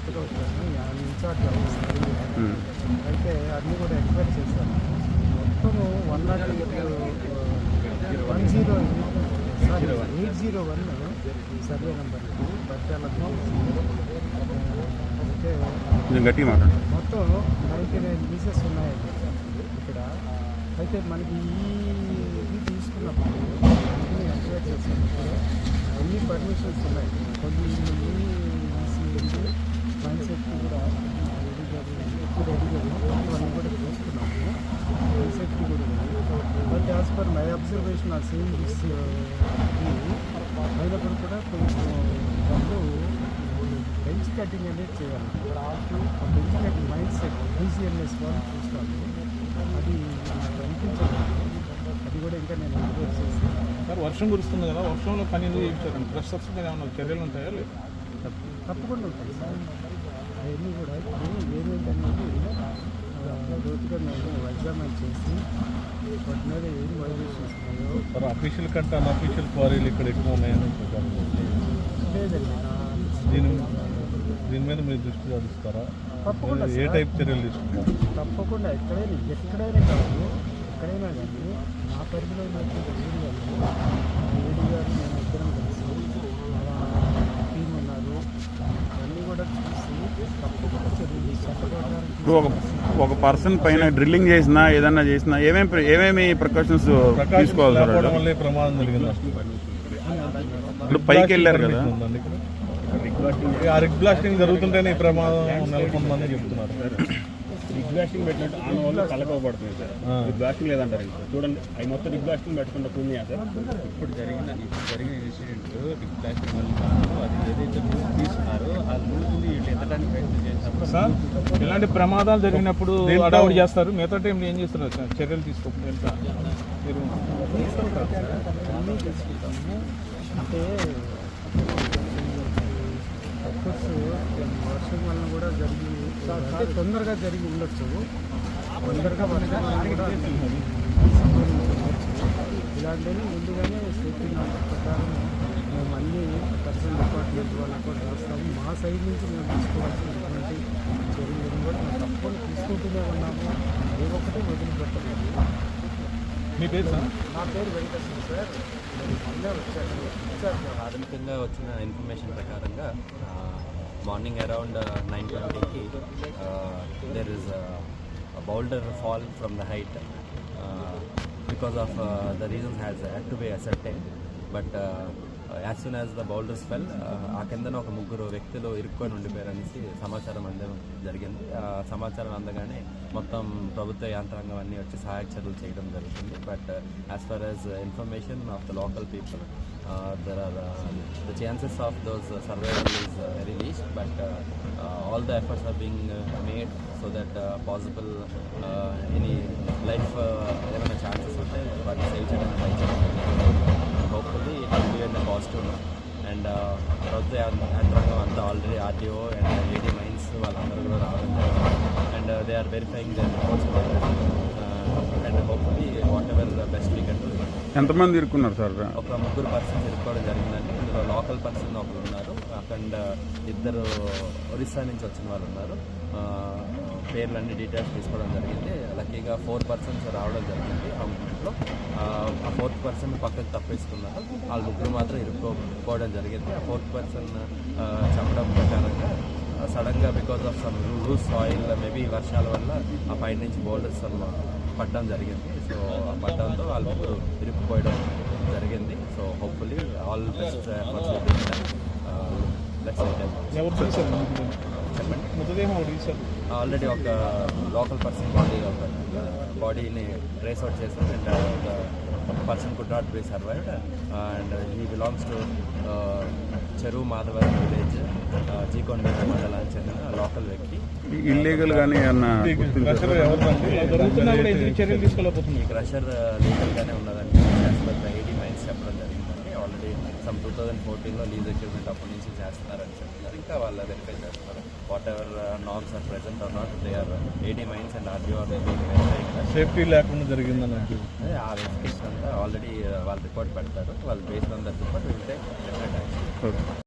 కొత్తగా వచ్చాను ఇన్ఛార్జ్. అయితే అన్నీ కూడా ఎంక్వైరీ చేశాను మొత్తము one nought one zero sorry eight zero one survey number బట్టాల అయితే మొత్తం నైంటీ నైన్ పీసెస్ ఉన్నాయండి ఇక్కడ అయితే మనకి ఈ ఇది తీసుకున్నప్పుడు అన్ని ఎంక్వైరీ చేసినప్పుడు అన్ని పర్మిషన్స్ ఉన్నాయి. కొన్ని ఈసీ ఉంది మైండ్ సెట్కి కూడా ఎక్కువ రెడీ ఇవన్నీ కూడా చూసుకున్నాము మైండ్ సెట్కి కూడా ఉంది బట్ యాజ్ అబ్జర్వేషన్ ఆ సేమ్ దిస్ అయినప్పుడు కూడా కొంచెం వాళ్ళు బెంచ్ కటింగ్ అనేది చేయాలి ఆ bench cutting mind set BCMS వాళ్ళు చూస్తాను అది నాకు అనిపించలేదు అది కూడా ఇంకా నేను ఎంక్వైరీ చేసి సార్ వర్షం కురుస్తుంది కదా వర్షంలో పని ఎందుకు చేయించారు? ఫ్రెషర్స్ మీద ఏమైనా చర్యలు ఉంటాయా లేదు? తప్పకుండా ఉంటాయి సార్. అవన్నీ కూడా ఏమేంటనేది లోతుగా మేము ఎగ్జామిన్ చేసి వాటి మీద ఏం వైలేషన్స్ ఉన్నాయో సార్ అఫీషియల్ కంటే అన్అఫీషియల్ క్వారీలు ఇక్కడ ఎక్కువ ఉన్నాయని లేదండి దీని దీని మీద మీరు దృష్టి సాధిస్తారా తప్పకుండా ఏ. టైప్ చర్యలు తీసుకుంటారు? తప్పకుండా ఎక్కడైనా ఎక్కడైనా కాదు ఎక్కడైనా కానీ నా పరిధిలో ఉన్నటువంటి ఏడి గారు నేను ఇద్దరం కలిసి టీం ఉన్నారు. అన్నీ కూడా చూసి తప్పకుండా చర్యలు చట్టప్రకారం ఇప్పుడు ఒక పర్సన్ పైన డ్రిల్లింగ్ చేసినా ఏదన్నా చేసినా ఏమేమి ఏమేమి ప్రికాషన్స్ తీసుకోవాలి సార్ లేకపోవడం వాళ్ళు? వల్ల ఈ ప్రమాదం జరిగింది. ఇప్పుడు పైకి వెళ్ళారు కదా? ఆ రిగ్ బ్లాస్టింగ్ జరుగుతుంటేనే ఈ ప్రమాదం నెలకొందని చెప్తున్నారు. రిగ్ బ్లాస్టింగ్ పెట్టినట్టు ఆన సార్. రిగ్ బ్లాస్టింగ్ లేదంటారు చూడండి అవి మొత్తం రిగ్ బ్లాస్టింగ్ పెట్టుకుంటే పుణ్యా సార్? ఇప్పుడు జరిగిన ఇప్పుడు జరిగిన ఇన్సిడెంట్ బిగ్ ప్లాస్టిక్ వల్ల అది ఏదైతే లూజ్ తీసుకున్నారో ఆ లూజ్ని వీళ్ళు ఎత్తడానికి ప్రయత్నం సార్. ఇలాంటి ప్రమాదాలు జరిగినప్పుడు అడౌట్ చేస్తారు. మిగతా టైంలో ఏం చేస్తున్నారు సార్ చర్యలు తీసుకోకుండా ఎంత? మీరు అంటే వర్షం వలన కూడా జరిగి అంటే తొందరగా జరిగి ఉండొచ్చు. తొందరగా వర్షం ఇలాంటివి ముందుగానే సేఫ్టీ ప్రకారం మేము అన్ని పర్సనల్ డిపార్ట్మెంట్ వాళ్ళకి కూడా రాస్తాము మా సైడ్ నుంచి మేము చర్యలను కూడా తీసుకుంటూనే ఉన్నాము. ఏ ఒక్కటి వదిలిపెట్టలేదు మీ పేరు సార్? నా పేరు వెంకటేశ్వర సార్. నేను మొన్నే ప్రాథమికంగా వచ్చిన ఇన్ఫర్మేషన్ ప్రకారంగా మార్నింగ్ అరౌండ్ నైన్ ట్వంటీకి there is boulder fall from the height because of the reasons has had to be ascertain but as soon as the boulders fell ఆ కిందన ఒక ముగ్గురు వ్యక్తులు ఇరుక్కొని ఉండిపోయారనేసి సమాచారం అందడం జరిగింది. ఆ సమాచారం అందగానే మొత్తం ప్రభుత్వ యంత్రాంగం అన్నీ వచ్చి సహాయక చర్యలు చేయడం జరుగుతుంది. But as far as information of the local people there are the chances of those survival is very least but all the efforts are being made so that possible any life ఏమైనా chances ఉంటే వాటిని save చేయడానికి try చేయడం hopefully it will be and positive and ప్రభుత్వ యంత్రాంగం అంతా already RTO and AD mines వాళ్ళందరూ కూడా రావడం జరిగింది. And they are verifying their reports and hopefully whatever best we can do ఎంతమంది ఇరుక్కున్నారు సార్? ఒక ముగ్గురు పర్సన్స్ ఇరుక్కోవడం జరిగిందండి. ఇందులో లోకల్ పర్సన్ ఒకరు ఉన్నారు. అక్కడ ఇద్దరు ఒరిస్సా నుంచి వచ్చిన వాళ్ళు ఉన్నారు. పేర్లన్నీ డీటెయిల్స్ తీసుకోవడం జరిగింది. లక్కీగా ఫోర్ పర్సన్స్ రావడం జరిగింది. ఆ ఆ ఫోర్త్ పర్సన్ పక్కకు తప్పేసుకున్నారు వాళ్ళు ముగ్గురు మాత్రం ఇరుక్కోపోవడం జరిగింది. ఆ ఫోర్త్ పర్సన్ చెప్పడం ప్రకారంగా సడన్గా because of some loose soil maybe వర్షాల వల్ల ఆ పైన నుంచి బోల్డర్స్ పడడం జరిగింది. సో ఆ పడ్డంతో వాళ్ళు ముగ్గురు ఇరుక్కుపోయడం జరిగింది. So hopefully all best already ఒక లోకల్ పర్సన్ బాడీ ఒక బాడీని ట్రేస్ అవుట్ చేశారు. అండ్ ఒక person could not be survived. And he belongs to Cheruvu Madhavaram village జీకొండ మండలానికి చెందిన లోకల్ వ్యక్తి. ఇల్లీగల్ ఈ క్రషర్ లీగల్గానే ఉన్నదని పర్ ఐడి మైన్స్ చెప్పడం జరిగిందండి. ఆల్రెడీ సమ్ టూ థౌజండ్ ఫోర్టీన్లో లీజ్ అగ్రిమెంట్ అప్పటి నుంచి చేస్తున్నారని చెప్తున్నారు ఇంకా వాళ్ళు వెరిఫై చేస్తారు సేఫ్టీ లేకుండా జరిగిందని అదే ఆ వెరిఫికేషన్ అంతా ఆల్రెడీ వాళ్ళు రిపోర్ట్ పెడతారు. వాళ్ళు based on that report will take definite action okay